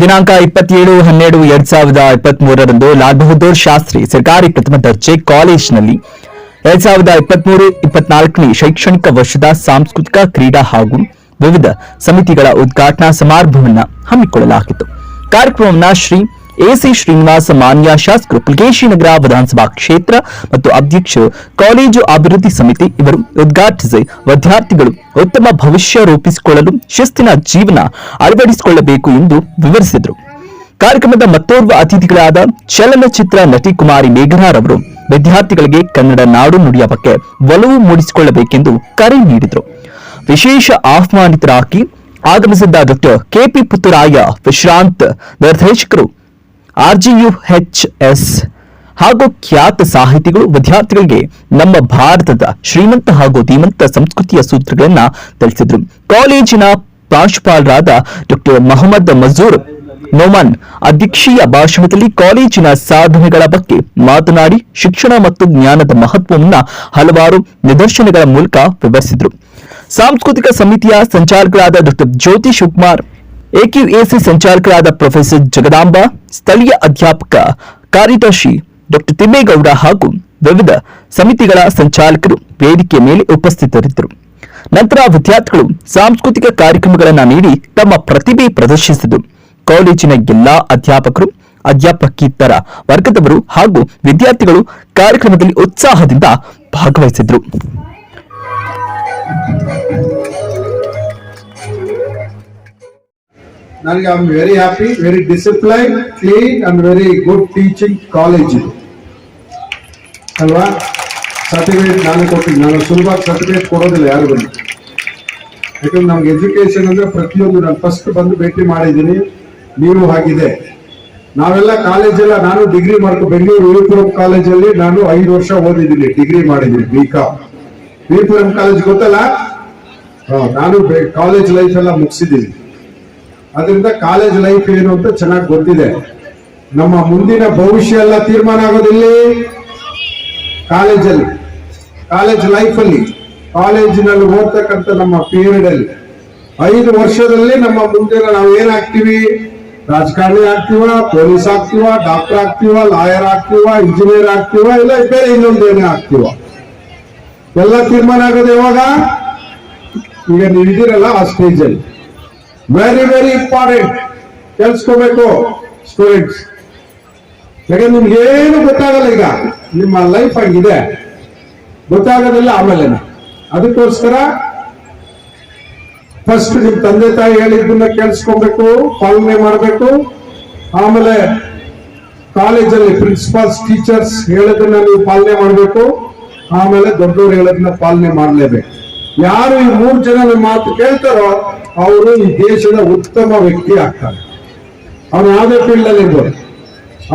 ದಿನಾಂಕ ಇಪ್ಪತ್ತೇಳು, ಹನ್ನೆರಡು, ಎರಡ್ ಸಾವಿರದ ಇಪ್ಪತ್ತ್ ಮೂರರಂದು ಲಾಲ್ ಬಹದ್ದೂರ್ ಶಾಸ್ತ್ರಿ ಸರ್ಕಾರಿ ಪ್ರಥಮ ದರ್ಜೆ ಕಾಲೇಜಿನಲ್ಲಿ ಎರಡ್ ಸಾವಿರದ ಇಪ್ಪತ್ಮೂರು, ಇಪ್ಪತ್ನಾಲ್ಕನೇ ಶೈಕ್ಷಣಿಕ ವರ್ಷದ ಸಾಂಸ್ಕೃತಿಕ ಕ್ರೀಡಾ ಹಾಗೂ ವಿವಿಧ ಸಮಿತಿಗಳ ಉದ್ಘಾಟನಾ ಸಮಾರಂಭವನ್ನು ಹಮ್ಮಿಕೊಳ್ಳಲಾಗಿತ್ತು. ಕಾರ್ಯಕ್ರಮವನ್ನ ಶ್ರೀ ಎಸಿ ಶ್ರೀನಿವಾಸ ಮಾನ್ಯ ಶಾಸಕರು ನಗರ ವಿಧಾನಸಭಾ ಕ್ಷೇತ್ರ ಮತ್ತು ಅಧ್ಯಕ್ಷ ಕಾಲೇಜು ಅಭಿವೃದ್ಧಿ ಸಮಿತಿ ಇವರು ಉದ್ಘಾಟಿಸಿ ವಿದ್ಯಾರ್ಥಿಗಳು ಉತ್ತಮ ಭವಿಷ್ಯ ರೂಪಿಸಿಕೊಳ್ಳಲು ಶಿಸ್ತಿನ ಜೀವನ ಅಳವಡಿಸಿಕೊಳ್ಳಬೇಕು ಎಂದು ವಿವರಿಸಿದರು. ಕಾರ್ಯಕ್ರಮದ ಮತ್ತೋರ್ವ ಅತಿಥಿಗಳಾದ ಚಲನಚಿತ್ರ ನಟಿ ಕುಮಾರಿ ಮೇಘನಾರ್ ಅವರು, ವಿದ್ಯಾರ್ಥಿಗಳಿಗೆ ಕನ್ನಡ ನಾಡು ನುಡಿಯ ಬಗ್ಗೆ ಒಲವು ಮೂಡಿಸಿಕೊಳ್ಳಬೇಕೆಂದು ಕರೆ ನೀಡಿದರು. ವಿಶೇಷ ಆಹ್ವಾನಿತರಾಗಿ ಆಗಮಿಸಿದ್ದ ಡಾಕ್ಟರ್ ಕೆಪಿ ಪುತ್ತರಾಯ ವಿಶ್ರಾಂತ್ ನಿರ್ದೇಶಕರು ಆರ್ಜಿಯುಎಚ್ಎಸ್ ಹಾಗೂ ಖ್ಯಾತ ಸಾಹಿತಿಗಳು, ವಿದ್ಯಾರ್ಥಿಗಳಿಗೆ ನಮ್ಮ ಭಾರತದ ಶ್ರೀಮಂತ ಹಾಗೂ ಧೀಮಂತ ಸಂಸ್ಕೃತಿಯ ಸೂತ್ರಗಳನ್ನು ತಿಳಿಸಿದರು. ಕಾಲೇಜಿನ ಪ್ರಾಂಶುಪಾಲರಾದ ಡಾಕ್ಟರ್ ಮೊಹಮ್ಮದ್ ಮಜೂರ್ ನೋಮನ್ ಅಧ್ಯಕ್ಷೀಯ ಭಾಷಣದಲ್ಲಿ ಕಾಲೇಜಿನ ಸಾಧನೆಗಳ ಬಗ್ಗೆ ಮಾತನಾಡಿ, ಶಿಕ್ಷಣ ಮತ್ತು ಜ್ಞಾನದ ಮಹತ್ವವನ್ನು ಹಲವಾರು ನಿದರ್ಶನಗಳ ಮೂಲಕ ವಿವರಿಸಿದರು. ಸಾಂಸ್ಕೃತಿಕ ಸಮಿತಿಯ ಸಂಚಾಲಕರಾದ ಡಾಕ್ಟರ್ ಜ್ಯೋತಿ ಶಿವಕುಮಾರ್ ಎಕ್ಯುಎಸಿ ಸಂಚಾಲಕರಾದ ಪ್ರೊಫೆಸರ್ ಜಗದಾಂಬ, ಸ್ಥಳೀಯ ಅಧ್ಯಾಪಕ ಕಾರ್ಯದರ್ಶಿ ಡಾಕ್ಟರ್ ತಿಮ್ಮೇಗೌಡ ಹಾಗೂ ವಿವಿಧ ಸಮಿತಿಗಳ ಸಂಚಾಲಕರು ವೇದಿಕೆ ಮೇಲೆ ಉಪಸ್ಥಿತರಿದ್ದರು. ನಂತರ ವಿದ್ಯಾರ್ಥಿಗಳು ಸಾಂಸ್ಕೃತಿಕ ಕಾರ್ಯಕ್ರಮಗಳನ್ನು ನೀಡಿ ತಮ್ಮ ಪ್ರತಿಭೆ ಪ್ರದರ್ಶಿಸಿದರು. ಕಾಲೇಜಿನ ಎಲ್ಲಾ ಅಧ್ಯಾಪಕರು, ಅಧ್ಯಾಪಕಿತರ ವರ್ಗದವರು ಹಾಗೂ ವಿದ್ಯಾರ್ಥಿಗಳು ಕಾರ್ಯಕ್ರಮದಲ್ಲಿ ಉತ್ಸಾಹದಿಂದ ಭಾಗವಹಿಸಿದ್ರು ನನಗೆ I am very happy very discipline clean and very good teaching college ಅಲ್ವಾ? ಸರ್ಟಿಫಿಕೇಟ್ ನಾನು ಕೊಡ್ತೀನಿ. ನಾನು ಸುಲಭ ಸರ್ಟಿಫಿಕೇಟ್ ಕೊಡೋದಿಲ್ಲ ಯಾರು ಬಂದು. ಯಾಕಂದ್ರೆ ನಮ್ಗೆ ಎಜುಕೇಶನ್ ಅಂದ್ರೆ ಪ್ರತಿಯೊಂದು ನಾನು ಫಸ್ಟ್ ಬಂದು ಭೇಟಿ ಮಾಡಿದ್ದೀನಿ. ನೀವು ಆಗಿದೆ ನಾವೆಲ್ಲ ಕಾಲೇಜೆಲ್ಲ ನಾನು ಡಿಗ್ರಿ ಮಾಡ್ಕೊ, ಬೆಂಗಳೂರು ವಿಪುರಂ ಕಾಲೇಜಲ್ಲಿ ನಾನು ಐದು ವರ್ಷ ಓದಿದ್ದೀನಿ ಡಿಗ್ರಿ ಮಾಡಿದ್ದೀನಿ ಬಿ ಕಾಮ್ ವಿಪುರಂ ಕಾಲೇಜ್ ಗೊತ್ತಲ್ಲ ನಾನು ಕಾಲೇಜ್ ಲೈಫ್ ಎಲ್ಲ ಮುಗಿಸಿದ್ದೀನಿ. ಅದರಿಂದ ಕಾಲೇಜ್ ಲೈಫ್ ಏನು ಅಂತ ಚೆನ್ನಾಗಿ ಗೊತ್ತಿದೆ. ನಮ್ಮ ಮುಂದಿನ ಭವಿಷ್ಯ ಎಲ್ಲ ತೀರ್ಮಾನ ಆಗೋದಿಲ್ಲ? ಕಾಲೇಜಲ್ಲಿ ಕಾಲೇಜ್ ಲೈಫಲ್ಲಿ ಕಾಲೇಜಿನಲ್ಲಿ ಓದ್ತಕ್ಕಂಥ ನಮ್ಮ ಪೀರಿಯಡ್ ಅಲ್ಲಿ. ಐದು ವರ್ಷದಲ್ಲಿ ನಮ್ಮ ಮುಂದಿನ ನಾವು ಏನಾಗ್ತೀವಿ ರಾಜಕಾರಣಿ ಆಗ್ತೀವ ಪೊಲೀಸ್ ಆಗ್ತೀವ ಡಾಕ್ಟರ್ ಆಗ್ತೀವ ಲಾಯರ್ ಆಗ್ತೀವ ಇಂಜಿನಿಯರ್ ಆಗ್ತೀವ, ಇಲ್ಲ ಬೇರೆ ಇನ್ನೊಂದು ಏನೇ ಆಗ್ತೀವ. ಎಲ್ಲ ತೀರ್ಮಾನ ಆಗೋದು ಯಾವಾಗ? ಈಗ ನೀವು ಇದ್ದೀರಲ್ಲ ಆ ಸ್ಟೇಜ್ ಅಲ್ಲಿ. ವೆರಿ ವೆರಿ ಇಂಪಾರ್ಟೆಂಟ್ ಕೆಲ್ಸ್ಕೋಬೇಕು ಸ್ಟೂಡೆಂಟ್ಸ್ ಯಾಕಂದ್ರೆ ನಿಮ್ಗೆ ಏನು ಗೊತ್ತಾಗಲ್ಲ ಈಗ? ನಿಮ್ಮ ಲೈಫ್ ಹಂಗಿದೆ. ಗೊತ್ತಾಗೋದಿಲ್ಲ ಆಮೇಲೆ ಅದಕ್ಕೋಸ್ಕರ ಫಸ್ಟ್ ನಿಮ್ ತಂದೆ ತಾಯಿ ಹೇಳಿದ್ದನ್ನ ಕೇಳಿಸ್ಕೊಬೇಕು, ಪಾಲನೆ ಮಾಡಬೇಕು. ಆಮೇಲೆ ಕಾಲೇಜಲ್ಲಿ ಪ್ರಿನ್ಸಿಪಾಲ್ಸ್ ಟೀಚರ್ಸ್ ಹೇಳೋದನ್ನ ನೀವು ಪಾಲನೆ ಮಾಡಬೇಕು. ಆಮೇಲೆ ದೊಡ್ಡವರು ಹೇಳೋದನ್ನ ಪಾಲನೆ ಮಾಡಲೇಬೇಕು. ಯಾರು ಈ ಮೂರು ಜನ ಮಾತು ಕೇಳ್ತಾರೋ ಅವರು ಈ ದೇಶದ ಉತ್ತಮ ವ್ಯಕ್ತಿ ಆಗ್ತಾರೆ. ಅವನು ಯಾವುದೇ ಫೀಲ್ಡ್ ಅಲ್ಲಿ ಇರ್ಬೋದು.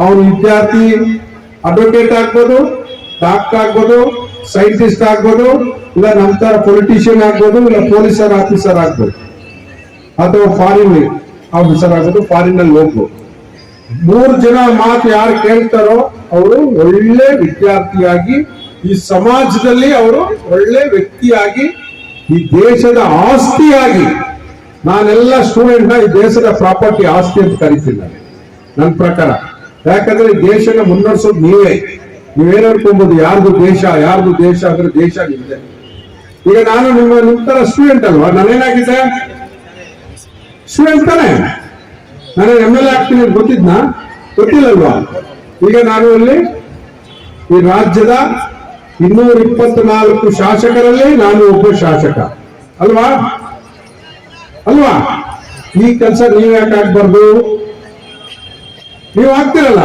ಅವನು ವಿದ್ಯಾರ್ಥಿ ಅಡ್ವೊಕೇಟ್ ಆಗ್ಬೋದು ಡಾಕ್ಟರ್ ಆಗ್ಬೋದು ಸೈಂಟಿಸ್ಟ್ ಆಗ್ಬೋದು, ಇಲ್ಲ ನಂತರ ಪೊಲಿಟಿಷಿಯನ್ ಆಗ್ಬೋದು, ಇಲ್ಲ ಪೊಲೀಸರ್ ಆಫೀಸರ್ ಆಗ್ಬೋದು. ಅಥವಾ ಫಾರಿನ್ ಆಫೀಸರ್ ಆಗ್ಬೋದು ಫಾರಿನ್ ಅಲ್ಲಿ ಹೋಗ್ಬೋದು. ಮೂರು ಜನ ಮಾತು ಯಾರು ಕೇಳ್ತಾರೋ ಅವರು ಒಳ್ಳೆ ವಿದ್ಯಾರ್ಥಿಯಾಗಿ, ಈ ಸಮಾಜದಲ್ಲಿ ಅವರು ಒಳ್ಳೆ ವ್ಯಕ್ತಿಯಾಗಿ, ಈ ದೇಶದ ಆಸ್ತಿಯಾಗಿ ನಾನೆಲ್ಲ ಸ್ಟೂಡೆಂಟ್ನ ಈ ದೇಶದ ಪ್ರಾಪರ್ಟಿ ಆಸ್ತಿ ಅಂತ ಕರಿತೀನಿ ನಾನು ನನ್ನ ಪ್ರಕಾರ. ಯಾಕಂದ್ರೆ ಈ ದೇಶನ ಮುನ್ನಡೆಸೋದು ನೀವೇ. ನೀವೇನು ಯಾರ್ದು ದೇಶ ಯಾರ್ದು ದೇಶ ಅಂದ್ರೆ ದೇಶ ನಿಮ್ದೆ. ಈಗ ನಾನು ನಿಮ್ಮ ನಿಮ್ ತರ ಸ್ಟೂಡೆಂಟ್ ಅಲ್ವಾ? ನಾನೇನಾಗಿದ್ದೆ? ಸ್ಟೂಡೆಂಟ್ ತಾನೆ. ನಾನು ಎಂ ಎಲ್ ಎ ಆಗ್ತೀನಿ ಗೊತ್ತಿದ್ನಾ? ಗೊತ್ತಿಲ್ಲಲ್ವಾ? ಈಗ ನಾನು ಅಲ್ಲಿ ಈ ರಾಜ್ಯದ ಇನ್ನೂರ ಇಪ್ಪತ್ನಾಲ್ಕು ಶಾಸಕರಲ್ಲಿ ನಾನು ಒಬ್ಬ ಶಾಸಕ. ಅಲ್ವಾ? ಅಲ್ವಾ? ಈ ಕೆಲಸ ನೀವ್ ಯಾಕೆ ಆಗ್ಬಾರ್ದು? ನೀವು ಆಗ್ತಿರಲ್ಲ?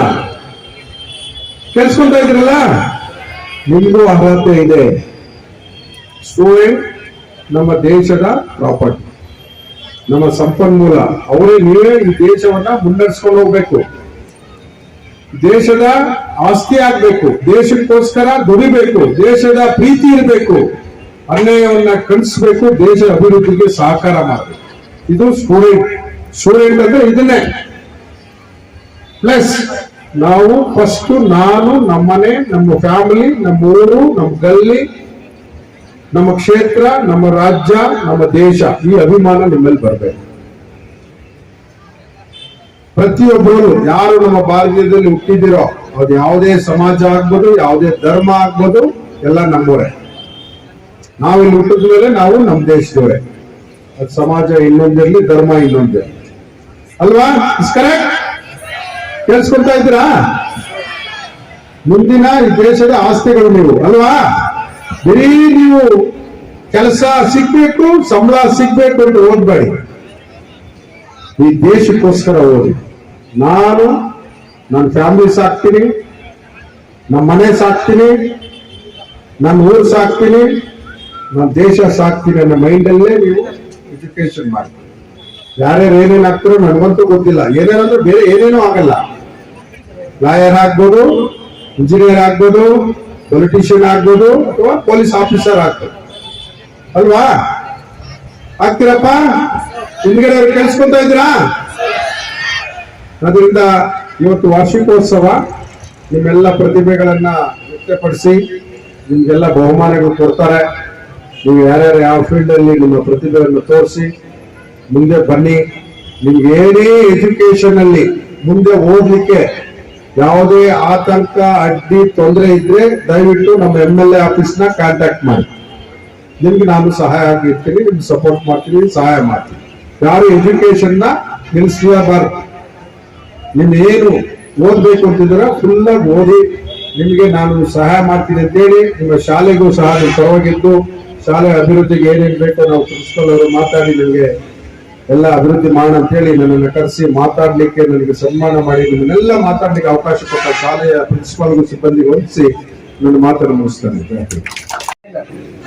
ಕೆಲ್ಸ್ಕೊಂತ ಇದ್ರಲ್ಲ ನಿಮ್ಗೂ ಅರ್ಹತೆ ಇದೆ. ಸ್ಟೂಡೆಂಟ್ ನಮ್ಮ ದೇಶದ ಪ್ರಾಪರ್ಟಿ ನಮ್ಮ ಸಂಪನ್ಮೂಲ. ಅವರೇ ನೀವೇ ಈ ದೇಶವನ್ನ ಮುನ್ನಡೆಸ್ಕೊಂಡು ಹೋಗ್ಬೇಕು. ದೇಶದ ಆಸ್ತಿ ಆಗ್ಬೇಕು. ದೇಶಕ್ಕೋಸ್ಕರ ದುಡಿಬೇಕು. ದೇಶದ ಪ್ರೀತಿ ಇರಬೇಕು. ಅನ್ಯಾಯವನ್ನ ಕಳಿಸ್ಬೇಕು ದೇಶ ಅಭಿವೃದ್ಧಿಗೆ ಸಹಕಾರ ಮಾಡಬೇಕು. ಇದು ಸ್ಟೂಡೆಂಟ್ ಸ್ಟೂಡೆಂಟ್ ಅಂದ್ರೆ ಇದನ್ನೇ. ಪ್ಲಸ್ ನಾವು ಫಸ್ಟ್ ನಾನು ನಮ್ಮನೆ ನಮ್ಮ ಫ್ಯಾಮಿಲಿ ನಮ್ಮ ಊರು, ನಮ್ಮ ಗಲ್ಲಿ, ನಮ್ಮ ಕ್ಷೇತ್ರ, ನಮ್ಮ ರಾಜ್ಯ, ನಮ್ಮ ದೇಶ ಈ ಅಭಿಮಾನ ನಿಮ್ಮಲ್ಲಿ ಬರಬೇಕು. ಪ್ರತಿಯೊಬ್ಬರು ಯಾರು ನಮ್ಮ ಭಾರತದಲ್ಲಿ ಹುಟ್ಟಿದಿರೋ ಅದು ಯಾವುದೇ ಸಮಾಜ ಆಗ್ಬೋದು, ಯಾವುದೇ ಧರ್ಮ ಆಗ್ಬೋದು, ಎಲ್ಲ ನಮ್ಮವರೇ. ನಾವಿಲ್ಲಿ ಹುಟ್ಟಿದ ಮೇಲೆ ನಾವು ನಮ್ಮ ದೇಶದವರೇ. ಸಮಾಜ ಇನ್ನೊಂದಿರ್ಲಿ, ಧರ್ಮ ಇನ್ನೊಂದಿರ್ಲಿ ಅಲ್ವಾ? ಕರೆಕ್ಟ್ ಕೇಳಿಸ್ಕೊಳ್ತಾ ಇದ್ದೀರಾ? ಮುಂದಿನ ಈ ದೇಶದ ಆಸ್ತಿಗಳು ನೀವು, ಅಲ್ವಾ? ಬರೀ ನೀವು ಕೆಲಸ ಸಿಗ್ಬೇಕು, ಸಂಬಳ ಸಿಗ್ಬೇಕು ಅಂತ ಓದ್ಬೇಡಿ ಈ ದೇಶಕ್ಕೋಸ್ಕರ ಓದಿ. ನಾನು ನನ್ನ ಫ್ಯಾಮಿಲಿ ಸಾಕ್ತೀನಿ ನಮ್ಮ ಮನೆ ಸಾಕ್ತೀನಿ ನನ್ನ ಊರು ಸಾಕ್ತೀನಿ ನಮ್ಮ ದೇಶ ಸಾಕ್ತೀನಿ ಅನ್ನೋ ಮೈಂಡಲ್ಲೇ ನೀವು ಎಜುಕೇಶನ್ ಮಾಡ್ತೀವಿ ಯಾರ್ಯಾರು ಏನೇನು ಆಗ್ತಾರೋ ನನಗಂತೂ ಗೊತ್ತಿಲ್ಲ. ಏನೇನಂದ್ರೆ ಬೇರೆ ಏನೇನೂ ಆಗಲ್ಲ. ಲಾಯರ್ ಆಗ್ಬೋದು ಇಂಜಿನಿಯರ್ ಆಗ್ಬೋದು ಪೊಲಿಟಿಷಿಯನ್ ಆಗ್ಬೋದು ಅಥವಾ ಪೊಲೀಸ್ ಆಫೀಸರ್ ಆಗ್ಬೋದು. ಅಲ್ವಾ? ಆಗ್ತೀರಪ್ಪ? ಹಿಂದ್ಗಡೆ ಅವ್ರು ಕೇಳಿಸ್ಕೊಂತ ಇದ್ದೀರಾ? ಅದರಿಂದ ಇವತ್ತು ವಾರ್ಷಿಕೋತ್ಸವ, ನಿಮ್ಮೆಲ್ಲ ಪ್ರತಿಭೆಗಳನ್ನ ವ್ಯಕ್ತಪಡಿಸಿ ನಿಮ್ಗೆಲ್ಲ ಬಹುಮಾನಗಳು ಕೊಡ್ತಾರೆ. ನೀವು ಯಾರ್ಯಾರು ಯಾವ ಫೀಲ್ಡ್ ಅಲ್ಲಿ ನಿಮ್ಮ ಪ್ರತಿಭೆಯನ್ನು ತೋರಿಸಿ ಮುಂದೆ ಬನ್ನಿ. ನಿಮ್ಗೆ ಏನೇ ಎಜುಕೇಶನ್ ಅಲ್ಲಿ ಮುಂದೆ ಓದಲಿಕ್ಕೆ ಯಾವುದೇ ಆತಂಕ, ಅಡ್ಡಿ, ತೊಂದರೆ ಇದ್ರೆ ದಯವಿಟ್ಟು ನಮ್ಮ ಎಂ ಎಲ್ ಎ ಆಫೀಸ್ನ ಕಾಂಟ್ಯಾಕ್ಟ್ ಮಾಡಿ. ನಿಮ್ಗೆ ನಾನು ಸಹಾಯ ಆಗಿರ್ತೀನಿ, ನಿಮ್ಗೆ ಸಪೋರ್ಟ್ ಮಾಡ್ತೀನಿ, ಸಹಾಯ ಮಾಡ್ತೀನಿ. ಯಾರು ಎಜುಕೇಶನ್ನ ನಿಲ್ಲಿಸಬಾರ್ದು ನಿಮ್ ಏನು ಓದಬೇಕು ಅಂತಿದ್ರೆ ಆಗಿ ಓದಿ. ನಿಮಗೆ ನಾನು ಸಹಾಯ ಮಾಡ್ತೀನಿ ಅಂತೇಳಿ ನಿಮ್ಮ ಶಾಲೆಗೂ ಸಹ ನೀವು ಪರವಾಗಿದ್ದು. ಶಾಲೆ ಅಭಿವೃದ್ಧಿಗೆ ಏನೇನು ಬೇಕೋ ನಾವು ಪ್ರಿನ್ಸಿಪಲ್ ಅವರು ಮಾತಾಡಿ ನನಗೆ ಎಲ್ಲ ಅಭಿವೃದ್ಧಿ ಮಾಡೋಣ ಅಂತ ಹೇಳಿ ನನ್ನನ್ನು ಕರೆಸಿ ಮಾತಾಡಲಿಕ್ಕೆ ನನಗೆ ಸನ್ಮಾನ ಮಾಡಿ ನಿಮ್ಮನ್ನೆಲ್ಲ ಮಾತಾಡಲಿಕ್ಕೆ ಅವಕಾಶ ಕೊಟ್ಟ ಶಾಲೆಯ ಪ್ರಿನ್ಸಿಪಾಲ್ ಸಿಬ್ಬಂದಿ ವಹಿಸಿ ನನ್ನ ಮಾತನ್ನು ಮುಗಿಸ್ತಾನೆ.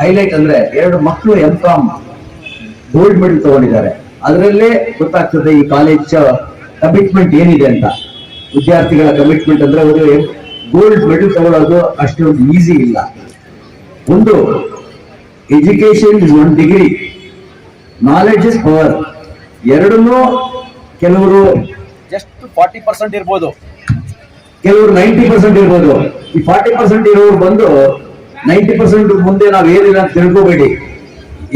ಹೈಲೈಟ್ ಅಂದ್ರೆ ಎರಡು ಮಕ್ಕಳು ಎಂ ಕಾಮ್ ಗೋಲ್ಡ್ ಮೆಡಲ್ ತಗೊಂಡಿದ್ದಾರೆ. ಅದರಲ್ಲೇ ಗೊತ್ತಾಗ್ತದೆ ಈ ಕಾಲೇಜ್ ಕಮಿಟ್ಮೆಂಟ್ ಏನಿದೆ ಅಂತ. ವಿದ್ಯಾರ್ಥಿಗಳ ಕಮಿಟ್ಮೆಂಟ್ ಅಂದ್ರೆ ಅವರು ಗೋಲ್ಡ್ ಮೆಡಲ್ ತಗೊಳ್ಳೋದು ಅಷ್ಟೊಂದು ಈಸಿ ಇಲ್ಲ. ಒಂದು education is one degree knowledge is power ಎರಡನ್ನೂ ಕೆಲವರು ಜಸ್ಟ್ ಫಾರ್ಟಿ ಪರ್ಸೆಂಟ್ ಇರ್ಬೋದು. ಕೆಲವರು ನೈಂಟಿ ಪರ್ಸೆಂಟ್ ಇರ್ಬೋದು. ಈ ಫಾರ್ಟಿ ಪರ್ಸೆಂಟ್ ಇರೋರು ಬಂದು ನೈಂಟಿ ಪರ್ಸೆಂಟ್ ಮುಂದೆ ನಾವು ಏನಿಲ್ಲ ಅಂತ ತಿಳ್ಕೊಬೇಡಿ.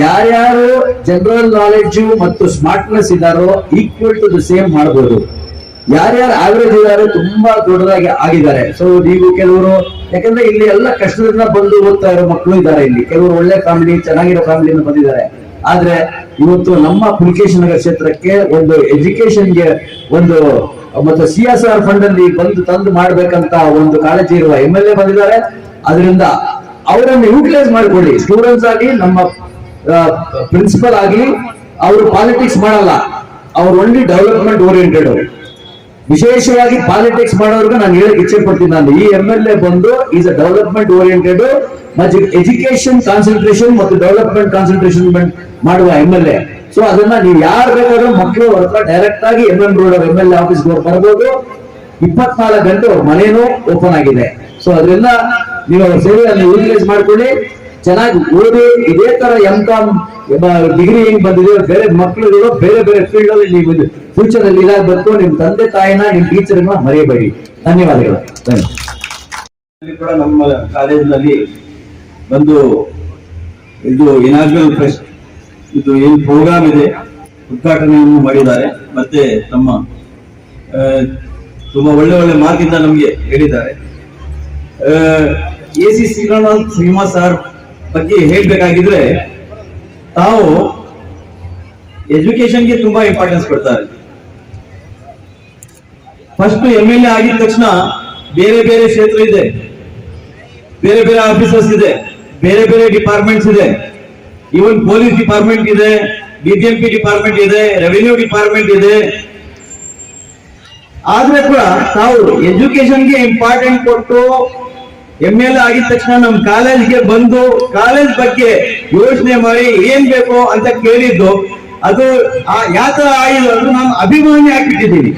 ಯಾರ್ಯಾರು ಜನರಲ್ ನಾಲೆಡ್ಜು ಮತ್ತು ಸ್ಮಾರ್ಟ್ನೆಸ್ ಇದ್ದಾರೋ ಈಕ್ವಲ್ ಟು ದ ಸೇಮ್ ಮಾಡಬಹುದು ಯಾರ್ಯಾರು ಆವರೇಜ್ ಇದ್ದಾರೆ ತುಂಬಾ ದೊಡ್ಡದಾಗಿ ಆಗಿದ್ದಾರೆ. ಸೊ ನೀವು ಕೆಲವರು, ಯಾಕಂದ್ರೆ ಇಲ್ಲಿ ಎಲ್ಲ ಕಷ್ಟದಿಂದ ಬಂದು ಓದ್ತಾ ಇರೋ ಮಕ್ಕಳು ಇದ್ದಾರೆ ಇಲ್ಲಿ. ಕೆಲವರು ಒಳ್ಳೆ ಫ್ಯಾಮಿಲಿ ಚೆನ್ನಾಗಿರೋ ಫ್ಯಾಮಿಲಿಯಿಂದ ಬಂದಿದ್ದಾರೆ. ಆದ್ರೆ ಇವತ್ತು ನಮ್ಮ ಪುಲಿಕೇಶನ್ ಕ್ಷೇತ್ರಕ್ಕೆ ಒಂದು ಎಜುಕೇಶನ್ಗೆ ಒಂದು, ಮತ್ತು ಸಿ ಎಸ್ ಆರ್ ಫಂಡ್ ಅಲ್ಲಿ ಬಂದು ತಂದು ಮಾಡ್ಬೇಕಂತ ಒಂದು ಕಾಳಜಿ ಇರುವ ಎಂ ಎಲ್ ಎ ಬಂದಿದ್ದಾರೆ. ಅದರಿಂದ ಅವರನ್ನು ಯೂಟಿಲೈಸ್ ಮಾಡಿಕೊಳ್ಳಿ. ಸ್ಟೂಡೆಂಟ್ಸ್ ಆಗಿ, ನಮ್ಮ ಪ್ರಿನ್ಸಿಪಲ್ ಆಗಿ, ಅವರು ಪಾಲಿಟಿಕ್ಸ್ ಮಾಡಲ್ಲ. ಅವ್ರು ಒನ್ಲಿ ಡೆವಲಪ್ಮೆಂಟ್ ಓರಿಯೆಂಟೆಡ್ ವಿಶೇಷವಾಗಿ ಪಾಲಿಟಿಕ್ಸ್ ಮಾಡೋರ್ಗೆ ನಾನು ಹೇಳಕ್ ಇಚ್ಛೆ ಪಡ್ತೀನಿ ನಾನು ಈ ಎಂ ಎಲ್ ಎ ಬಂದು ಈಸ್ ಅ ಡೆವಲಪ್ಮೆಂಟ್ ಓರಿಯೆಂಟೆಡ್ ಮತ್ತು ಎಜುಕೇಶನ್ ಕಾನ್ಸಂಟ್ರೇಷನ್ ಮತ್ತು ಡೆವಲಪ್ಮೆಂಟ್ ಕಾನ್ಸಂಟ್ರೇಷನ್ ಮಾಡುವ ಎಂ ಎಲ್ ಎ ಸೊ ಅದನ್ನ ನೀವು ಯಾರು ಬೇಕಾದ್ರೂ ಮಕ್ಕಳು ಹೊರತ ಡೈರೆಕ್ಟ್ ಆಗಿ M M road M L A ಅವ್ರು ಬರ್ಬೋದು. ಇಪ್ಪತ್ನಾಲ್ಕು ಗಂಟೆ ಅವ್ರ ಮನೇನೂ ಓಪನ್ ಆಗಿದೆ. ಸೊ ಅದರಿಂದ ನೀವು ಅವ್ರ ಸೇವೆಯನ್ನು ಯೂಟಿಲೈಸ್ ಮಾಡ್ಕೊಳ್ಳಿ. ಚೆನ್ನಾಗಿ ಓದಿ, ಇದೇ ತರ ಎಂ ಕಾಮ್ ಡಿಗ್ರಿ ಹೆಂಗ್ ಬಂದಿದೆ, ಬೇರೆ ಮಕ್ಕಳುಗಳು ಬೇರೆ ಬೇರೆ ಫೀಲ್ಡ್ ಅಲ್ಲಿ ನೀವು ಫ್ಯೂಚರ್ ಅಲ್ಲಿ ಇದಾಗಬೇಕು, ನಿಮ್ ತಂದೆ ತಾಯಿನ, ನಿಮ್ ಟೀಚರ್ ಮರೆಯಬೇಡಿ. ಧನ್ಯವಾದಗಳು. ಕೂಡ ನಮ್ಮ ಕಾಲೇಜಿನಲ್ಲಿ ಒಂದು ಇದು ಇನಾಗ್ರಲ್ ಫೆಸ್ಟ್ ಇದು ಏನು ಪ್ರೋಗ್ರಾಮ್ ಇದೆ, ಉದ್ಘಾಟನೆಯನ್ನು ಮಾಡಿದ್ದಾರೆ. ಮತ್ತೆ ತಮ್ಮ ತುಂಬಾ ಒಳ್ಳೆ ಒಳ್ಳೆ ಮಾರ್ಗಿಂದ ನಮಗೆ ಹೇಳಿದ್ದಾರೆ. ಎ ಸಿ ಶ್ರೀನಿವಾಸ್ ಶ್ರೀಮಾ ಸರ್ ಬಗ್ಗೆ ಹೇಳ್ಬೇಕಾಗಿದ್ರೆ ತಾವು ಎಜುಕೇಶನ್ಗೆ ತುಂಬಾ ಇಂಪಾರ್ಟೆನ್ಸ್ ಕೊಡ್ತಾರೆ. ಫಸ್ಟ್ ಎಂ ಎಲ್ ಎ ಆಗಿದ ತಕ್ಷಣ ಬೇರೆ ಬೇರೆ ಕ್ಷೇತ್ರ ಇದೆ. ಬೇರೆ ಬೇರೆ ಆಫೀಸರ್ಸ್ ಇದೆ. ಬೇರೆ ಬೇರೆ ಡಿಪಾರ್ಟ್ಮೆಂಟ್ಸ್ ಇದೆ. ಇವನ್ ಪೊಲೀಸ್ ಡಿಪಾರ್ಟ್ಮೆಂಟ್ ಇದೆ ಬಿಬಿಎಂಪಿ ಡಿಪಾರ್ಟ್ಮೆಂಟ್ ಇದೆ ರೆವಿನ್ಯೂ ಡಿಪಾರ್ಟ್ಮೆಂಟ್ ಇದೆ. ಆದ್ರೆ ಕೂಡ ತಾವು ಎಜುಕೇಶನ್ಗೆ ಇಂಪಾರ್ಟೆಂಟ್ ಕೊಟ್ಟು ಎಂ ಎಲ್ ಆಗಿದ ತಕ್ಷಣ ನಮ್ ಕಾಲೇಜ್ಗೆ ಬಂದು ಕಾಲೇಜ್ ಬಗ್ಗೆ ಯೋಚನೆ ಮಾಡಿ ಏನ್ ಬೇಕು ಅಂತ ಕೇಳಿದ್ದು, ಅದು ಆ ಯಾತರ ಆಗಿದೆ ಅಂದ್ರೆ ನಾನು ಅಭಿಮಾನಿ ಆಗಿಟ್ಟಿದ್ದೀನಿ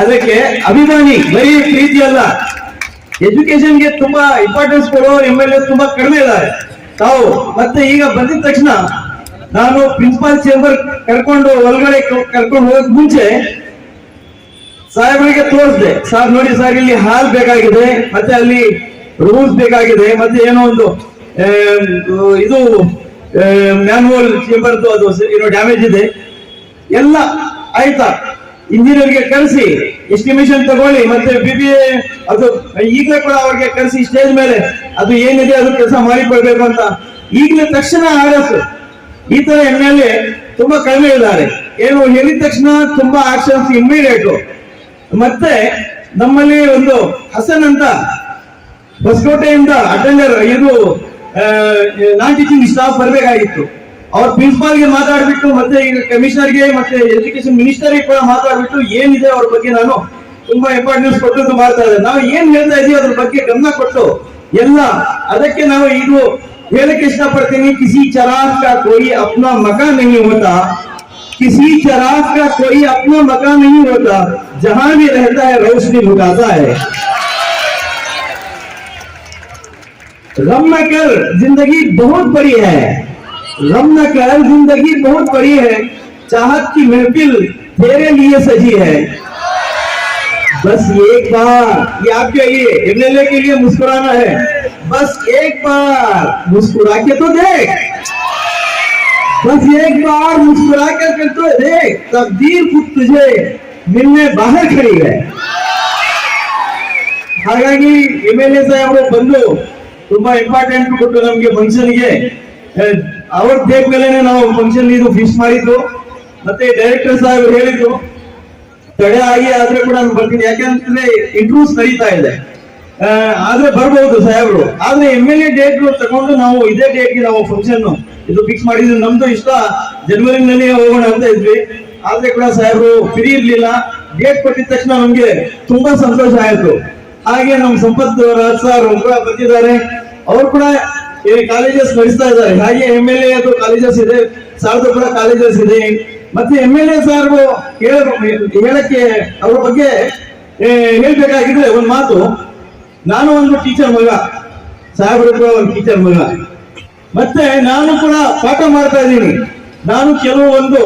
ಅದಕ್ಕೆ ಅಭಿಮಾನಿ, ಬರೀ ಪ್ರೀತಿ ಅಲ್ಲ ಎಜುಕೇಶನ್ಗೆ ತುಂಬಾ ಇಂಪಾರ್ಟೆನ್ಸ್ ಕೊಡೋ ಎಂ ಎಲ್ ಎ ತುಂಬಾ ಕಡಿಮೆ ಇದ್ದಾರೆ. ತಾವು ಮತ್ತೆ ಈಗ ಬಂದಿದ ತಕ್ಷಣ ನಾನು ಪ್ರಿನ್ಸಿಪಾಲ್ ಚೇಂಬರ್ ಕರ್ಕೊಂಡು ಒಳಗಡೆ ಕರ್ಕೊಂಡು ಹೋಗಕ್ ಮುಂಚೆ ಸಾಹೇಬರಿಗೆ ತೋರಿಸಿದೆ. ಸರ್ ನೋಡಿ ಸರ್ ಇಲ್ಲಿ ಹಾಲ್ ಬೇಕಾಗಿದೆ, ಮತ್ತೆ ಅಲ್ಲಿ ರೂಲ್ಸ್ ಬೇಕಾಗಿದೆ, ಮತ್ತೆ ಏನೋ ಒಂದು ಇದು ಮ್ಯಾನ್ಯುವಲ್ ಚೇಂಬರ್ದು ಅದು ಏನೋ ಡ್ಯಾಮೇಜ್ ಇದೆ. ಎಲ್ಲ ಆಯ್ತಾ? ಇಂಜಿನಿಯರ್ಗೆ ಕರೆಸಿ ಎಸ್ಟಿಮೇಷನ್ ತಗೊಳ್ಳಿ, ಮತ್ತೆ ಬಿ ಬಿ ಅದು, ಈಗಲೇ ಕೂಡ ಅವ್ರಿಗೆ ಕರೆಸಿ ಸ್ಟೇಜ್ ಮೇಲೆ. ಅದು ಏನಿದೆ, ಅದು ಕೆಲಸ ಮಾಡಿಕೊಳ್ಬೇಕು ಅಂತ. ಈಗಲೇ ತಕ್ಷಣ ಆರ್ಎಸ್, ಈ ತರ ಎಂ ಎಲ್ ಎ ತುಂಬಾ ಕಡಿಮೆ ಇದ್ದಾರೆ. ಏನು ಹೇಳಿದ ತಕ್ಷಣ ತುಂಬಾ ಆಕ್ಷನ್ಸ್ ಇಮ್ಮಿಡಿಯೇಟ್ ಮತ್ತೆ ನಮ್ಮಲ್ಲಿ ಒಂದು ಹಸನ್ ಅಂತ ಹೊಸಕೋಟೆಯಿಂದ ಅಟೆಂಡರ್ ಇದು ನಾನ್ ಟೀಚಿಂಗ್ ಸ್ಟಾಫ್ ಬರಬೇಕಾಗಿತ್ತು. ಅವ್ರ ಪ್ರಿನ್ಸಿಪಾಲ್ಗೆ ಮಾತಾಡ್ಬಿಟ್ಟು ಮತ್ತೆ ಈಗ ಕಮಿಷನರ್ಗೆ ಮತ್ತೆ ಎಜುಕೇಶನ್ ಮಿನಿಸ್ಟರ್ಗೆ ಕೂಡ ಮಾತಾಡ್ಬಿಟ್ಟು ಏನಿದೆ ಅವ್ರ ಬಗ್ಗೆ ನಾನು ತುಂಬಾ ಇಂಪಾರ್ಟೆನ್ಸ್ ಕೊಟ್ಟು ಮಾಡ್ತಾ ಇದ್ದಾರೆ ನಾವು ಏನ್ ಹೇಳ್ತಾ ಇದೀವಿ ಅದ್ರ ಬಗ್ಗೆ ಗಮನ ಕೊಟ್ಟು ಎಲ್ಲ ಅದಕ್ಕೆ ನಾವು ಇದು ಹೇಳಕ್ಕೆ ಇಷ್ಟಪಡ್ತೀನಿ, ಕಿಸಿ ಚರಾಕ ಕೋಯಿ ಅಪ್ನ ಮಗ ಹೋತಾ किसी चराग का कोई अपना मकान नहीं होता, जहाँ भी रहता है, रोशनी लुटाता है। गम न कर ज़िंदगी बहुत बड़ी है। गम न कर ज़िंदगी बहुत बड़ी है। चाहत की महफिल तेरे लिए सजी है। बस एक बार ये आपके लिए एमएलए के लिए मुस्कुराना है। बस एक बार, मुस्कुरा के तो देख। बस एक बार मुस्कुरा कर कर तो देख तकदीर खुद तुझे मिलने बाहर खड़ी है ಹಾಗಾಗಿ ಎಂ ಎಲ್ ಎ ಸಾಹೇಬರು ಬಂದು ತುಂಬಾ ಇಂಪಾರ್ಟೆಂಟ್ ಕೊಟ್ಟು ನಮ್ಗೆ ಫಂಕ್ಷನ್ಗೆ ಅವ್ರ ದೇಕ್ ಮೇಲೆ ನಾವು ಫಂಕ್ಷನ್ ಇದು ಫಿಕ್ಸ್ ಮಾಡಿದ್ದು ಮತ್ತೆ ಡೈರೆಕ್ಟರ್ ಸಾಹೇಬರು ಹೇಳಿದ್ರು ತಡೆ ಆಗಿ ಆದ್ರೆ ಕೂಡ ನಾನು ಬರ್ತೀನಿ ಯಾಕಂತಂದ್ರೆ ಇಂಟ್ರೂಸ್ ನಡೀತಾ ಇದೆ ಆ, ಆದ್ರೆ ಬರ್ಬಹುದು ಸಾಹೇಬ್ರು ಆದ್ರೆ ಎಂ ಎಲ್ ಎ ಡೇಟ್ ತಗೊಂಡು ನಾವು ಇದೇ ಡೇಟ್ಗೆ ನಾವು ಫಂಕ್ಷನ್ ಇದು ಫಿಕ್ಸ್ ಮಾಡಿದ್ರು ನಮ್ದು ಇಷ್ಟ. ಜನವರಿನಲ್ಲಿ ಹೋಗೋಣ ಅಂತ ಇದ್ವಿ. ಆದ್ರೆ ಕೂಡ ಸಾಹೇಬ್ರು ಫ್ರೀ ಇರ್ಲಿಲ್ಲ. ಡೇಟ್ ಕೊಟ್ಟಿದ ತಕ್ಷಣ ನಮ್ಗೆ ತುಂಬಾ ಸಂತೋಷ ಆಯ್ತು. ಹಾಗೆ ನಮ್ ಸಂಪತ್ ರಾಜ್ ಸರ್ ಕೂಡ ಬಂದಿದ್ದಾರೆ. ಅವ್ರು ಕೂಡ ಕಾಲೇಜಸ್ ನಡೆಸ್ತಾ ಇದ್ದಾರೆ. ಹಾಗೆ ಎಂ ಎಲ್ ಎ ಕಾಲೇಜಸ್ ಇದೆ. ಸಾರ್ದು ಕೂಡ ಕಾಲೇಜಸ್ ಇದೆ. ಮತ್ತೆ ಎಂ ಎಲ್ ಎ ಸಾರ್ ಹೇಳಕ್ಕೆ ಅವ್ರ ಬಗ್ಗೆ ಹೇಳ್ಬೇಕಾಗಿದ್ರೆ ಒಂದ್ ಮಾತು. ನಾನು ಒಂದು ಟೀಚರ್ ಮಗ. ಸಾಹೇಬ್ರು ಒಂದು ಟೀಚರ್ ಮಗ. ಮತ್ತೆ ನಾನು ಕೂಡ ಪಾಠ ಮಾಡ್ತಾ ಇದ್ದೀನಿ. ನಾನು ಕೆಲವು ಒಂದು,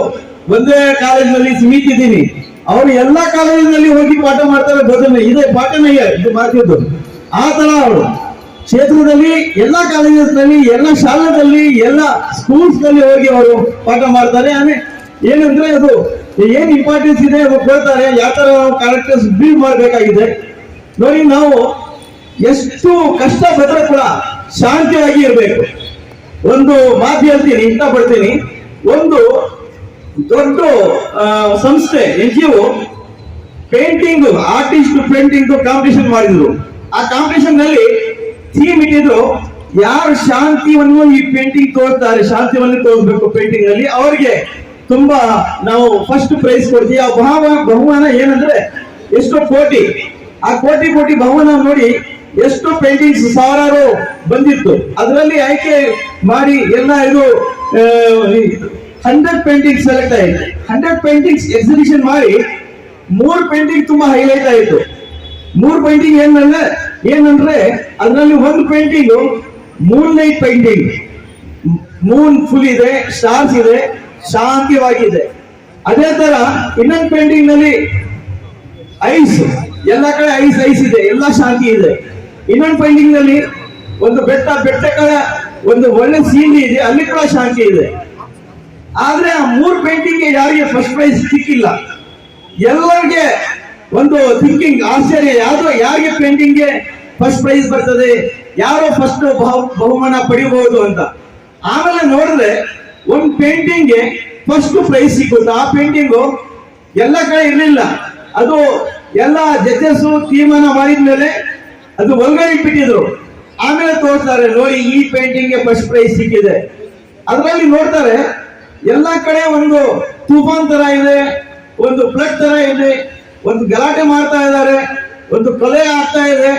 ಒಂದೇ ಕಾಲೇಜಿನಲ್ಲಿ ಸೀಮಿತ ಇದ್ದೀನಿ ಅವರು ಎಲ್ಲಾ ಕಾಲೇಜಿನಲ್ಲಿ ಹೋಗಿ ಪಾಠ ಮಾಡ್ತಾರೆ ಬದನೆ ಇದೆ ಪಾಠನೇ ಇದು ಮಾಡ್ತಿದ್ದು ಆ ತರ ಅವರು. ಕ್ಷೇತ್ರದಲ್ಲಿ, ಎಲ್ಲಾ ಕಾಲೇಜಸ್ನಲ್ಲಿ, ಎಲ್ಲ ಶಾಲೆಗಳಲ್ಲಿ, ಎಲ್ಲ ಸ್ಕೂಲ್ಸ್ನಲ್ಲಿ ಹೋಗಿ ಅವರು ಪಾಠ ಮಾಡ್ತಾರೆ. ಆಮೇಲೆ ಏನಂದ್ರೆ ಅದು ಏನ್ ಇಂಪಾರ್ಟೆನ್ಸ್ ಇದೆ ಅದು ಕೊಡ್ತಾರೆ ಯಾವ ತರ ನಾವು ಕ್ಯಾರೆಕ್ಟರ್ಸ್ ಬಿಲ್ಡ್ ಮಾಡಬೇಕಾಗಿದೆ. ನೋಡಿ ನಾವು ಎಷ್ಟು ಕಷ್ಟ ಬಂದ್ರೆ ಕೂಡ ಶಾಂತಿಯಾಗಿ ಇರಬೇಕು. ಒಂದು ಮಾತು ಹೇಳ್ತೀನಿ ಬರ್ತೀನಿ ಒಂದು ದೊಡ್ಡ ಸಂಸ್ಥೆ, N G O, painting, artist painting competition ಮಾಡಿದ್ರು. ಆ ಕಾಂಪಿಟೇಷನ್ನಲ್ಲಿ ಥೀಮ್ ಇಟ್ಟಿದ್ರು. ಯಾರು ಶಾಂತಿಯನ್ನು ಈ ಪೇಂಟಿಂಗ್ ತೋರ್ತಾರೆ ಶಾಂತಿಯನ್ನು ತೋರಿಸ್ಬೇಕು ಪೇಂಟಿಂಗ್ನಲ್ಲಿ, ಅವರಿಗೆ ತುಂಬಾ ನಾವು ಫಸ್ಟ್ ಪ್ರೈಸ್ ಕೊಡ್ತೀವಿ. ಆ ಬಹುಮಾನ ಬಹುಮಾನ ಏನಂದ್ರೆ ಎಷ್ಟೋ ಕೋಟಿ. ಆ ಕೋಟಿ ಕೋಟಿ ಬಹುಮಾನ ನೋಡಿ ಎಷ್ಟು ಪೇಂಟಿಂಗ್ಸ್ ಸಾವಿರಾರು ಬಂದಿತ್ತು. ಅದರಲ್ಲಿ ಆಯ್ಕೆ ಮಾಡಿ ಎಲ್ಲ ಇದು ಹಂಡ್ರೆಡ್ ಪೇಂಟಿಂಗ್ಸ್ ಸೆಲೆಕ್ಟ್ ಆಯಿತು. ಹಂಡ್ರೆಡ್ ಪೇಂಟಿಂಗ್ಸ್ ಎಕ್ಸಿಬಿಷನ್ ಮಾಡಿ ಮೂರು ಪೇಂಟಿಂಗ್ ತುಂಬಾ ಹೈಲೈಟ್ ಆಯಿತು. ಮೂರು ಪೇಂಟಿಂಗ್ ಏನಂದ್ರೆ ಏನಂದ್ರೆ ಅದರಲ್ಲಿ ಒಂದು painting moonlight painting moon full ಇದೆ ಸ್ಟಾರ್ಸ್ ಇದೆ, ಶಾಂತಿವಾಗಿದೆ. ಅದೇ ತರ ಇನ್ನೊಂದು ಪೇಂಟಿಂಗ್ನಲ್ಲಿ ಐಸ್. ಎಲ್ಲ ಕಡೆ ಐಸ್ ಐಸ್ ಇದೆ, ಎಲ್ಲ ಶಾಂತಿ ಇದೆ. ಇನ್ನೊಂದು ಫೈಂಡಿಂಗ್ನಲ್ಲಿ ಒಂದು ಬೆಟ್ಟ ಬೆಟ್ಟಗಳ ಒಂದು ಒಳ್ಳೆ ಸೀನ್ ಇದೆ, ಅಲ್ಲಿ ಕೂಡ ಶಾಂತಿ ಇದೆ. ಆದ್ರೆ ಆ ಮೂರು ಪೇಂಟಿಂಗ್ ಯಾರಿಗೆ ಫಸ್ಟ್ ಪ್ರೈಸ್ ಸಿಕ್ಕಿಲ್ಲ. ಎಲ್ಲರಿಗೆ ಒಂದು ಥಿಂಕಿಂಗ್ ಆಶ್ಚರ್ಯ ಯಾರು ಯಾರಿಗೆ ಪೇಂಟಿಂಗ್ಗೆ ಫಸ್ಟ್ ಪ್ರೈಸ್ ಬರ್ತದೆ, ಯಾರು ಫಸ್ಟ್ ಬಹುಮಾನ ಪಡಿಬಹುದು ಅಂತ. ಆಮೇಲೆ ನೋಡಿದ್ರೆ ಒಂದು ಪೇಂಟಿಂಗ್ಗೆ ಫಸ್ಟ್ ಪ್ರೈಸ್ ಸಿಕ್ಕುತ್ತೆ ಆ ಪೇಂಟಿಂಗು ಎಲ್ಲ ಕಡೆ ಇರಲಿಲ್ಲ. ಅದು ಎಲ್ಲ ಜಡ್ಜಸ್ ತೀರ್ಮಾನ ಮಾಡಿದ್ಮೇಲೆ ಅದು ಒಳಗಡೆ ಇಟ್ಬಿಟ್ಟಿದ್ರು. ಆಮೇಲೆ ತೋರಿಸ್ತಾರೆ, ನೋಡಿ, ಈ ಪೇಂಟಿಂಗ್ ಫಸ್ಟ್ ಪ್ರೈಸ್ ಸಿಕ್ಕಿದೆ. ಅದರಲ್ಲಿ ನೋಡ್ತಾರೆ, ಎಲ್ಲಾ ಕಡೆ ಒಂದು ತೂಫಾನ್ ತರ ಇದೆ, ಒಂದು ಫ್ಲಡ್ ತರ ಇದೆ, ಒಂದು ಗಲಾಟೆ ಮಾಡ್ತಾ ಇದ್ದಾರೆ, ಒಂದು ಕೊಲೆ ಆಗ್ತಾ ಇದೆ.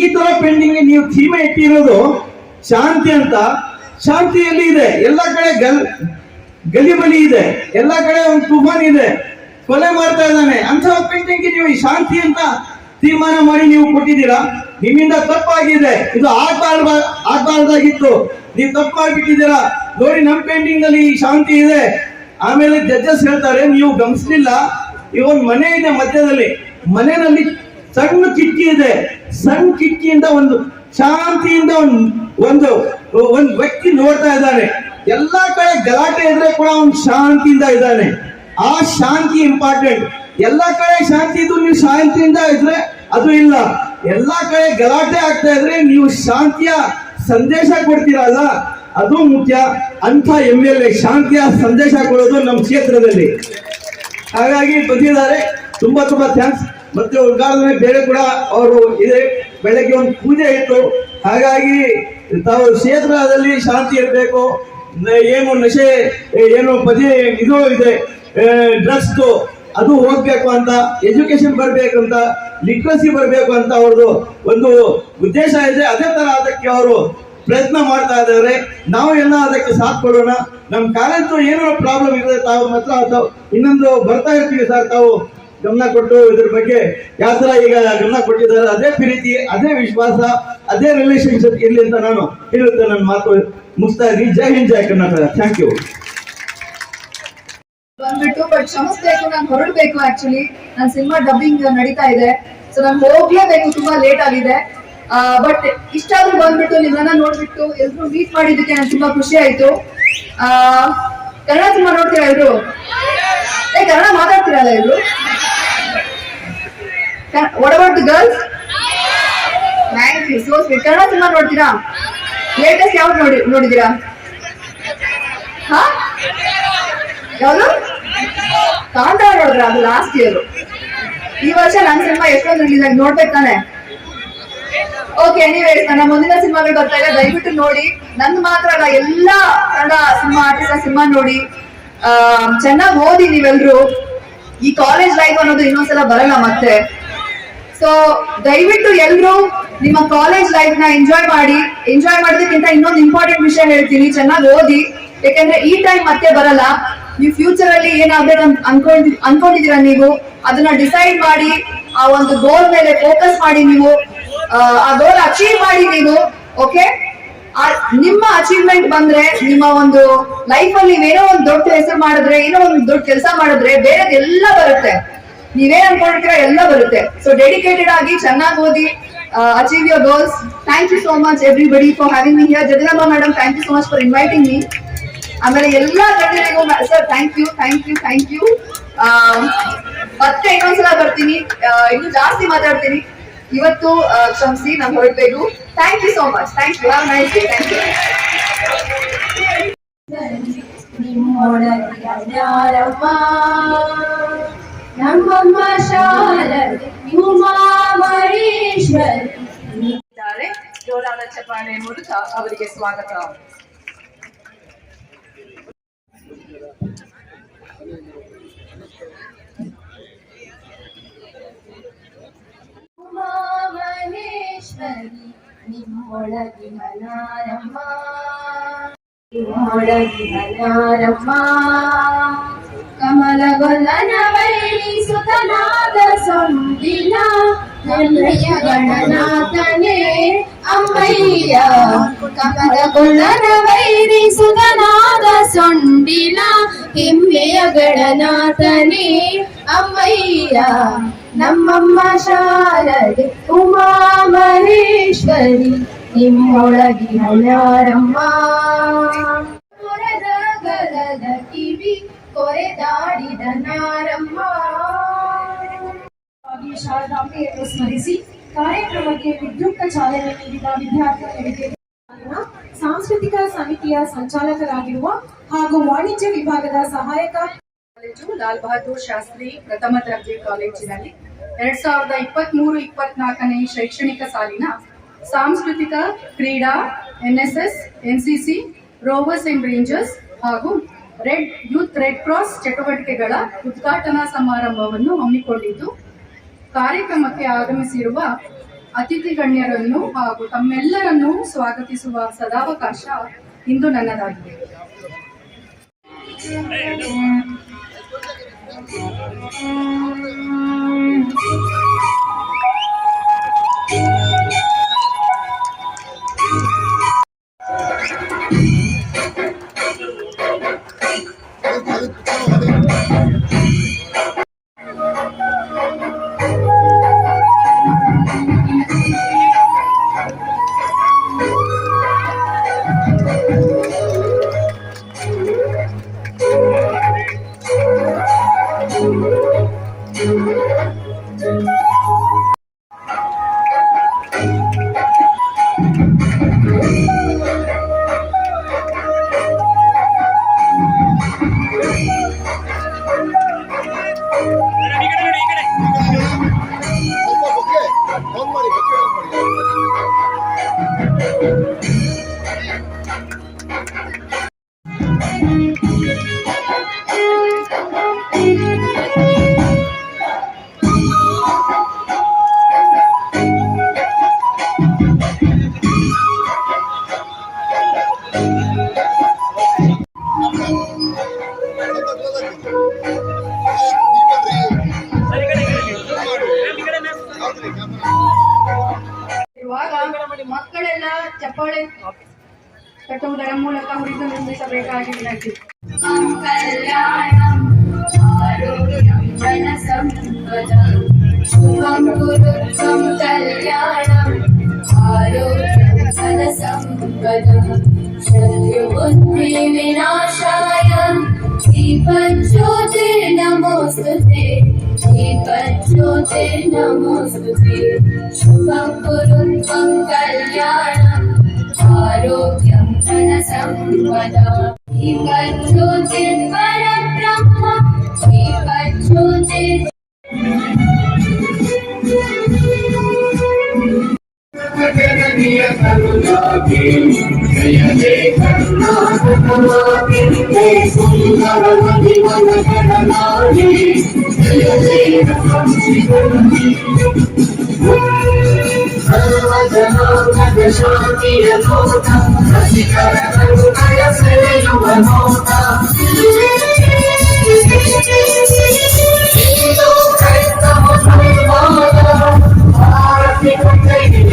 ಈ ತರ ಪೇಂಟಿಂಗ್ ನೀವು ಥೀಮೆ ಇಟ್ಟಿರೋದು ಶಾಂತಿ ಅಂತ. ಶಾಂತಿಯಲ್ಲಿ ಇದೆ, ಎಲ್ಲ ಕಡೆ ಗಲ್ ಗಲಿಬಲಿ ಇದೆ, ಎಲ್ಲ ಕಡೆ ಒಂದು ತುಫಾನ್ ಇದೆ. ಕೊಲೆ ಮಾಡ್ತಾ ಇದ್ದಾನೆ. ಅಂತ ಪೇಂಟಿಂಗ್ ನೀವು ಶಾಂತಿ ಅಂತ ತೀರ್ಮಾನ ಮಾಡಿ ನೀವು ಕೊಟ್ಟಿದ್ದೀರಾ? ನಿಮ್ಮಿಂದ ತಪ್ಪಾಗಿದೆ. ಇದು ಆಗ್ಬಾರ್ದ ಆಗ್ಬಾರ್ದಾಗಿತ್ತು ನೀವು ತಪ್ಪು ಮಾಡಿಬಿಟ್ಟಿದ್ದೀರಾ ನೋಡಿ, ನಮ್ಮ ಪೇಂಟಿಂಗ್ನಲ್ಲಿ ಈ ಶಾಂತಿ ಇದೆ. ಆಮೇಲೆ ಜಡ್ಜಸ್ ಹೇಳ್ತಾರೆ, ನೀವು ಗಮನಿಸ್ಲಿಲ್ಲ. ಒಂದು ಮನೆ ಇದೆ ಮಧ್ಯದಲ್ಲಿ. ಮನೆಯಲ್ಲಿ ಸಣ್ಣ ಕಿಟಕಿ ಇದೆ. ಸಣ್ಣ ಕಿಟ್ಕಿಯಿಂದ ಒಂದು ಶಾಂತಿಯಿಂದ ಒಂದು ಒಂದು ವ್ಯಕ್ತಿ ನೋಡ್ತಾ ಇದ್ದಾನೆ. ಎಲ್ಲಾ ಕಡೆ ಗಲಾಟೆ ಇದ್ರೆ ಕೂಡ ಅವ್ನು ಶಾಂತಿಯಿಂದ ಇದ್ದಾನೆ. ಆ ಶಾಂತಿ ಇಂಪಾರ್ಟೆಂಟ್ ಎಲ್ಲಾ ಕಡೆ ಶಾಂತಿ ಇದ್ದು ನೀವು ಶಾಂತಿಯಿಂದ ಇದ್ರೆ ಅದು ಇಲ್ಲ. ಎಲ್ಲ ಕಡೆ ಗಲಾಟೆ ಆಗ್ತಾ ಇದ್ರೆ ನೀವು ಶಾಂತಿಯ ಸಂದೇಶ ಕೊಡ್ತೀರಲ್ಲ ಅದು ಮುಖ್ಯ. ಅಂತ ಎಂ ಎಲ್ ಎ ಶಾಂತಿಯ ಸಂದೇಶ ಕೊಡೋದು ನಮ್ಮ ಕ್ಷೇತ್ರದಲ್ಲಿ. ಹಾಗಾಗಿ ಬಂದಿದ್ದಾರೆ. ತುಂಬಾ ತುಂಬಾ ಥ್ಯಾಂಕ್ಸ್. ಮತ್ತೆ ಉದ್ಘಾಟನೆ ಬೇರೆ ಕೂಡ ಅವರು ಇದೆ. ಬೆಳಗ್ಗೆ ಒಂದು ಪೂಜೆ ಇತ್ತು. ಹಾಗಾಗಿ ತಾವು ಕ್ಷೇತ್ರದಲ್ಲಿ ಶಾಂತಿ ಇರಬೇಕು. ಏನು ನಶೆ, ಏನು ಪದೇ ಇದು ಇದೆ. ಡ್ರಗ್ಸ್ ಅದು ಹೋಗ್ಬೇಕು ಅಂತ ಎಜುಕೇಶನ್ ಬರಬೇಕು ಅಂತ ಲಿಟ್ರಸಿ ಬರಬೇಕು ಅಂತ ಅವ್ರದ್ದು ಒಂದು ಉದ್ದೇಶ ಇದೆ ಅದೇ ತರ ಅದಕ್ಕೆ ಅವರು ಪ್ರಯತ್ನ ಮಾಡ್ತಾ ಇದ್ದಾರೆ. ನಾವು ಎಲ್ಲ ಅದಕ್ಕೆ ಸಾಥ್ ಕೊಡೋಣ. ನಮ್ಮ ಕಾಲೇಜು ಏನೋ ಪ್ರಾಬ್ಲಮ್ ಇದೆ ತಾವು ಮಾತ್ರ ಇನ್ನೊಂದು ಬರ್ತಾ ಇರ್ತೀವಿ ಸರ್. ತಾವು ಗಮನ ಕೊಟ್ಟು ಇದ್ರ ಬಗ್ಗೆ ಯಾವ ತರ ಈಗ ಗಮನ ಕೊಟ್ಟಿದ್ದಾರೆ, ಅದೇ ಪ್ರೀತಿ, ಅದೇ ವಿಶ್ವಾಸ, ಅದೇ ರಿಲೇಶನ್ಶಿಪ್ ಇರಲಿ ಅಂತ ನಾನು ಹೇಳುತ್ತೆ ನನ್ನ ಮಾತು ಮುಗಿಸ್ತಾ ಇದ್ದೀನಿ. ಜೈ ಹಿಂದ್, ಜೈ ಕರ್ನಾಟಕ. ಥ್ಯಾಂಕ್ ಯು ಕ್ಷಮಿಸ್ಬೇಕು ನಾನು ಹೊರಡ್ಬೇಕು ಆಕ್ಚುಲಿ ನನ್ನ ಸಿನಿಮಾ ಡಬ್ಬಿಂಗ್ ನಡೀತಾ ಇದೆ. ಸೊ ನಾನು ಹೋಗ್ಲೇಬೇಕು, ತುಂಬಾ ಲೇಟ್ ಆಗಿದೆ. ಬಟ್ ಇಷ್ಟಾದ್ರೂ ಬಂದ್ಬಿಟ್ಟು ನಿಮ್ಮನ್ನ ನೋಡ್ಬಿಟ್ಟು ಎಲ್ರು ಮೀಟ್ ಮಾಡಿದ್ದಕ್ಕೆ ನಾನು ತುಂಬಾ ಖುಷಿ ಆಯ್ತು. ಕನ್ನಡ ಸಿನಿಮಾ ನೋಡ್ತೀರಾ ಇವ್ರು ಏ, ಕನ್ನಡ ಮಾತಾಡ್ತೀರಲ್ಲ ಇವ್ರು what the girls thank you so sweet Kannada cinema ನೋಡ್ತೀರಾ? ಲೇಟೆಸ್ಟ್ ಯಾವ್ದು ನೋಡಿ ನೋಡಿದೀರಾ ಹಾ ಯಾವುದು? ಕಾಂತಾರ ನೋಡಿದ್ರ ಅದು ಲಾಸ್ಟ್ ಇಯರ್ ಈ ವರ್ಷ ನನ್ನ ಸಿನಿಮಾ ಎಷ್ಟೊಂದು ರಿಲೀಸ್ ಆಗಿ ನೋಡ್ಬೇಕು ತಾನೆ? ಓಕೆ ಎನಿವೇಸ್ ನನ್ನ ಮುಂದಿನ ಸಿನಿಮಾಗಳು ಬರ್ತಾ ಇದೆ. ದಯವಿಟ್ಟು ನೋಡಿ. ನಂದು ಮಾತ್ರ ಅಲ್ಲ, ಎಲ್ಲಾ ಕನ್ನಡ ಸಿನಿಮಾ ಆರ್ಟಿಸ್ಟ್ ಸಿನಿಮಾ ನೋಡಿ. ಚೆನ್ನಾಗಿ ಓದಿ ನೀವೆಲ್ರು. ಈ ಕಾಲೇಜ್ ಲೈಫ್ ಅನ್ನೋದು ಇನ್ನೊಂದ್ಸಲ ಬರಲ್ಲ ಮತ್ತೆ. ಸೊ ದಯವಿಟ್ಟು ಎಲ್ರು ನಿಮ್ಮ ಕಾಲೇಜ್ ಲೈಫ್ನ ಎಂಜಾಯ್ ಮಾಡಿ. ಎಂಜಾಯ್ ಮಾಡೋದಕ್ಕಿಂತ ಇನ್ನೊಂದು ಇಂಪಾರ್ಟೆಂಟ್ ವಿಷಯ ಹೇಳ್ತೀನಿ. ಚೆನ್ನಾಗಿ ಓದಿ. ಯಾಕಂದ್ರೆ ಈ ಟೈಮ್ ಮತ್ತೆ ಬರಲ್ಲ. ನೀವು ಫ್ಯೂಚರ್ ಅಲ್ಲಿ ಅಂತ ಅನ್ಕೊಂಡ್ ಅನ್ಕೊಂಡಿದೀರಾ ನೀವು? ಅದನ್ನ ಡಿಸೈಡ್ ಮಾಡಿ ಆ ಒಂದು ಗೋಲ್ ಮೇಲೆ ಫೋಕಸ್ ಮಾಡಿ ನೀವು. ಆ, ಗೋಲ್ ಅಚೀವ್ ಮಾಡಿ ನೀವು ಓಕೆ ನಿಮ್ಮ ಅಚೀವ್ಮೆಂಟ್ ಬಂದ್ರೆ ನಿಮ್ಮ ಒಂದು ಲೈಫ್ ಅಲ್ಲಿ ನೀವೇನೋ ಒಂದು ದೊಡ್ಡ ಹೆಸರು ಮಾಡಿದ್ರೆ ಏನೋ ಒಂದು ದೊಡ್ಡ ಕೆಲಸ ಮಾಡಿದ್ರೆ ಬೇರೆದೆಲ್ಲ ಬರುತ್ತೆ. ನೀವೇನ್ ಅನ್ಕೊಂಡಿರ್ತೀರಾ ಎಲ್ಲ ಬರುತ್ತೆ. ಸೊ ಡೆಡಿಕೇಟೆಡ್ ಆಗಿ ಚೆನ್ನಾಗಿ ಓದಿ achieve your goals thank you so much everybody for having me here Jagadamma madam thank you so much for inviting me ಆಮೇಲೆ ಎಲ್ಲಾ ಗಣ್ಯರಿಗೂ sir thank you thank you thank you ಮತ್ತೆ ಇನ್ನೊಂದ್ಸಲ ಬರ್ತೀನಿ. ಇನ್ನು ಜಾಸ್ತಿ ಮಾತಾಡ್ತೀನಿ. ಇವತ್ತು ಕ್ಷಮಿಸಿ ನಾನು ಹೊರಡ್ಬೇಕು thank you so much thank you have nice day thank you ಜೋರಾಲ ನಮ್ಮಮ್ಮ ಶಾರದೆ ಜೋರಾದ ಚಪ್ಪಾಳೆ ಮೂಲಕ ಅವರಿಗೆ ಸ್ವಾಗತ. ಉಮಾ ಮಹೇಶ್ವರಿ ನಿಮ್ಮೊಳಗಿನ ನಾರಮ್ಮ ನಿಮ್ಮೊಳಗಿನ ನಾರಮ್ಮ ಕಮಲಗೊಲ್ಲನ ವೈರಿ ಸುತನಾದ ಸೊಂದಿನ ನನ್ನಯ್ಯ ಗಣನಾಥನೇ ಅಮ್ಮಯ್ಯ ಕಮಲಗೊಲ್ಲನ ವೈರಿ ಸುತನಾದ ಸೊಂಡಿಲ ಹೆಮ್ಮೆಯ ಗಣನಾಥನೇ ಅಮ್ಮಯ್ಯ ನಮ್ಮಮ್ಮ ಶಾರದೆ ಉಮಾ ಮಹೇಶ್ವರಿ ನಿಮ್ಮೊಳಗಿನ ಯಾರಮ್ಮ? ಕೊರೆದ ಗಲದ ಕಿವಿ ಕೊರೆದಾಡಿದ ನಾರಮ್ಮ. ಶಾರದಾಂಬೆಯನ್ನು ಸ್ಮರಿಸಿ ಕಾರ್ಯಕ್ರಮಕ್ಕೆ ವಿದ್ಯುಕ್ತ ಚಾಲನೆ ನೀಡಿದ ವಿದ್ಯಾರ್ಥಿಗಳಿಗೆ ಸಾಂಸ್ಕೃತಿಕ ಸಮಿತಿಯ ಸಂಚಾಲಕರಾಗಿರುವ ಹಾಗೂ ವಾಣಿಜ್ಯ ವಿಭಾಗದ ಸಹಾಯಕ ಕಾಲೇಜು, ಲಾಲ್ ಬಹದ್ದೂರ್ ಶಾಸ್ತ್ರಿ ಪ್ರಥಮ ದರ್ಜೆ ಕಾಲೇಜಿನಲ್ಲಿ ಎರಡ್ ಸಾವಿರದ ಇಪ್ಪತ್ತ್ ಮೂರು ಇಪ್ಪತ್ನಾಲ್ಕನೇ ಶೈಕ್ಷಣಿಕ ಸಾಲಿನ ಸಾಂಸ್ಕೃತಿಕ ಕ್ರೀಡಾ, NSS, NCC, rovers and rangers ಹಾಗೂ ರೆಡ್ ಯೂತ್ ರೆಡ್ ಕ್ರಾಸ್ ಚಟುವಟಿಕೆಗಳ ಉದ್ಘಾಟನಾ ಸಮಾರಂಭವನ್ನು ಹಮ್ಮಿಕೊಂಡಿದ್ದು, ಕಾರ್ಯಕ್ರಮಕ್ಕೆ ಆಗಮಿಸಿರುವ ಅತಿಥಿ ಗಣ್ಯರನ್ನು ಹಾಗೂ ತಮ್ಮೆಲ್ಲರನ್ನೂ ಸ್ವಾಗತಿಸುವ ಸದಾವಕಾಶ ಇಂದು ನನ್ನದಾಗಿದೆ. Oh, Thank you. ಇವಾಗ ಮಕ್ಕಳೆಲ್ಲ ಚಪ್ಪಾಳೆ ಕಟ್ಟುವುದರ ಮೂಲಕ ಹುಡುಗಿ ನಿರ್ಮಿಸಬೇಕಾಗಿತ್ತು ಕಲ್ಯಾಣ ವಿನಾಶ आरोग्यं जनसम्पदम् शुभं कुरुत्वं कल्याणम् आरोग्यं जनसम्पदम् शत्रुबुद्धिविनाशाय दीपज्योतिर्नमोऽस्तु ते दीपज्योतिर्नमोऽस्तु ते शुभं कुरुत्वं कल्याणम् आरोग्यं जनसम्पदा दीपज्योतिर्परब्रह्म ప్రియ కరుణాకి జయ జయ కరుణాకి జయ సుందర మహిమన కరుణాకి జయ జయ కరుణాకి. సర్వజనాంగ శాంతి అనోత రసికర కరుణయ సేయువ నోత హిందూ క్రైస్తవ సంవాద భారతి పుట్టైన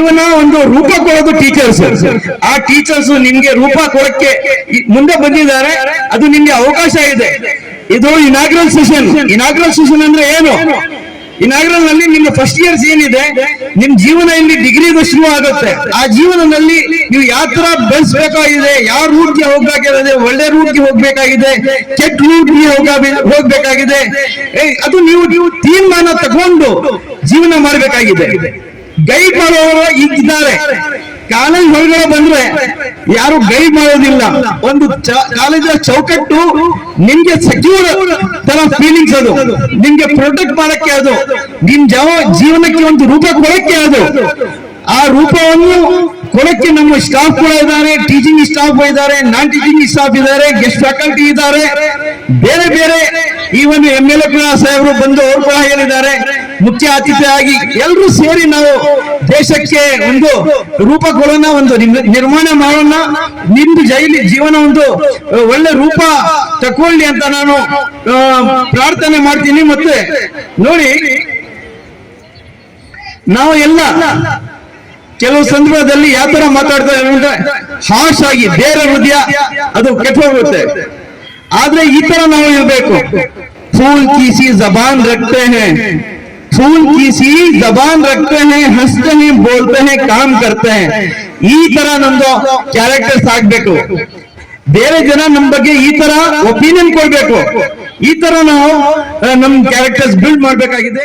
ಜೀವನ ಒಂದು ರೂಪ ಕೊಡೋದು ಟೀಚರ್ಸ್ ಆ ಟೀಚರ್ಸ್ ನಿಮ್ಗೆ ರೂಪ ಕೊಡಕ್ಕೆ ಮುಂದೆ ಬಂದಿದ್ದಾರೆ. ಅದು ನಿಮ್ಗೆ ಅವಕಾಶ ಇದೆ. ಇದು ಇನಾಗ್ರಲ್ ಸೆಷನ್ ಇನಾಗ್ರಲ್ ಸೆಷನ್ ಅಂದ್ರೆ ಏನು? ಇನಾಗ್ರಲ್ನಲ್ಲಿ ನಿಮ್ಮ ಫಸ್ಟ್ ಇಯರ್ಸ್ ಏನಿದೆ? ನಿಮ್ ಜೀವನ ಇಲ್ಲಿ ಡಿಗ್ರಿಗೂ ಶುರು ಆಗುತ್ತೆ. ಆ ಜೀವನದಲ್ಲಿ ನೀವು ಯಾವ ತರ ಬೆಳೆಸಬೇಕಾಗಿದೆ, ಯಾವ ರೂಟ್ಗೆ ಹೋಗ್ಬೇಕಾಗಿದೆ, ಒಳ್ಳೆ ರೂಟ್ಗೆ ಹೋಗ್ಬೇಕಾಗಿದೆ, ಕೆಟ್ಟ ರೂಟ್ಗೆ ಹೋಗ್ಬೇಕಾಗಿದೆ. ಅದು ನೀವು ನೀವು ತೀರ್ಮಾನ ತಗೊಂಡು ಜೀವನ ಮಾಡಬೇಕಾಗಿದೆ. ಗೈಡ್ ಮಾಡುವವರು ಈಗಿದ್ದಾರೆ. ಕಾಲೇಜ್ ಹೊರಗಡೆ ಬಂದ್ರೆ ಯಾರು ಗೈಡ್ ಮಾಡೋದಿಲ್ಲ. ಒಂದು ಕಾಲೇಜಿನ ಚೌಕಟ್ಟು ನಿಮ್ಗೆ ಸೆಕ್ಯೂರ್ ತರ ಫೀಲಿಂಗ್ಸ್ ಅದು. ನಿಮ್ಗೆ ಪ್ರೊಟೆಕ್ಟ್ ಮಾಡಕ್ಕೆ ಅದು. ನಿಮ್ ಜವ ಜೀವನಕ್ಕೆ ಒಂದು ರೂಪ ಕೊಡಕ್ಕೆ ಅದು. ಆ ರೂಪವನ್ನು ಕೊಡಕ್ಕೆ ನಮ್ಮ ಸ್ಟಾಫ್ ಕೂಡ ಇದ್ದಾರೆ ಟೀಚಿಂಗ್ ಸ್ಟಾಫ್ ಇದ್ದಾರೆ ನಾನ್ ಟೀಚಿಂಗ್ ಸ್ಟಾಫ್ ಇದ್ದಾರೆ ಗೆಸ್ಟ್ ಫ್ಯಾಕಲ್ಟಿ ಇದ್ದಾರೆ. ಬೇರೆ ಬೇರೆ ಈವನ್ ಎಂ ಎಲ್ ಎ ಸಾಹೇಬರು ಬಂದು ಅವರು ಕೂಡ ಹೇಳಿದ್ದಾರೆ. ಮುಖ್ಯ ಅತಿಥಿಯಾಗಿ ಎಲ್ಲರೂ ಸೇರಿ ನಾವು ದೇಶಕ್ಕೆ ಒಂದು ರೂಪಗಳನ್ನ ಒಂದು ನಿರ್ಮಾಣ ಮಾಡೋಣ, ನಿಮ್ದು ಜೈಲಿ ಜೀವನ ಒಂದು ಒಳ್ಳೆ ರೂಪ ತಕೊಳ್ಳಿ ಅಂತ ನಾನು ಪ್ರಾರ್ಥನೆ ಮಾಡ್ತೀನಿ. ಮತ್ತೆ ನೋಡಿ, ನಾವು ಎಲ್ಲ ಕೆಲವು ಸಂದರ್ಭದಲ್ಲಿ ಯಾವ ತರ ಮಾತಾಡ್ತಾ ಅಂದ್ರೆ ಹಾರ್ಶ್ ಆಗಿ, ಬೇರೆ ಹೃದಯ ಅದು ಕೆಟ್ಟೋಗುತ್ತೆ ಆದ್ರೆ ಈ ತರ ನಾವು ಇರಬೇಕು. ಫೂಲ್ ಕೀಸಿ, ಜಬಾನ್ ರಕ್ತೆ फूल कीसी जबान रखते हैं हंसते हैं बोलते हैं काम करते हैं ಈ ತರ ನಮ್ದು ಕ್ಯಾರೆಕ್ಟರ್ಸ್ ಆಗ್ಬೇಕು ಬೇರೆ ಜನ ನಮ್ ಬಗ್ಗೆ ಈ ತರ ಒಪಿನಿಯನ್ ಕೊಡ್ಬೇಕು ಈ ತರ ನಾವು ಆ, ನಮ್ ಕ್ಯಾರೆಕ್ಟರ್ಸ್ ಬಿಲ್ಡ್ ಮಾಡ್ಬೇಕಾಗಿದೆ